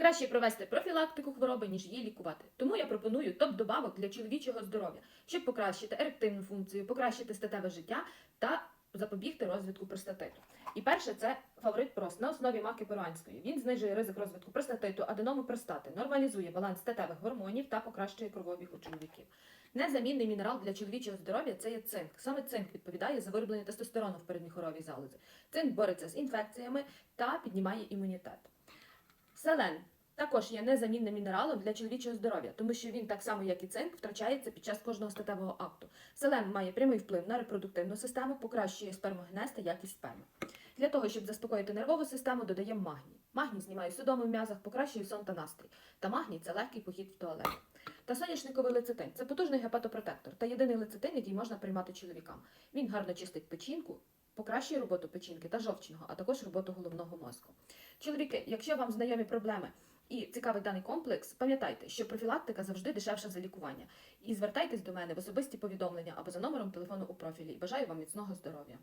Краще провести профілактику хвороби, ніж її лікувати. Тому я пропоную топ добавок для чоловічого здоров'я, щоб покращити ерективну функцію, покращити статеве життя та запобігти розвитку простатиту. І перше це фаворит прост на основі маки перуанської. Він знижує ризик розвитку простатиту, аденому простати, нормалізує баланс статевих гормонів та покращує кровообіг у чоловіків. Незамінний мінерал для чоловічого здоров'я це є цинк. Саме цинк відповідає за вироблення тестостерону в передміхоровій залозі. Цинк бореться з інфекціями та піднімає імунітет. Селен також є незамінним мінералом для чоловічого здоров'я, тому що він, так само як і цинк, втрачається під час кожного статевого акту. Селен має прямий вплив на репродуктивну систему, покращує спермогенез та якість сперми. Для того, щоб заспокоїти нервову систему, додаємо магній. Магній знімає судоми в м'язах, покращує сон та настрій. Та магній це легкий похід в туалет. Та соняшниковий лецитин це потужний гепатопротектор та єдиний лецитин, який можна приймати чоловікам. Він гарно чистить печінку, покращує роботу печінки та жовчного, а також роботу головного мозку. Чоловіки, якщо вам знайомі проблеми і цікавий даний комплекс, пам'ятайте, що профілактика завжди дешевша за лікування. І звертайтесь до мене в особисті повідомлення або за номером телефону у профілі. Бажаю вам міцного здоров'я.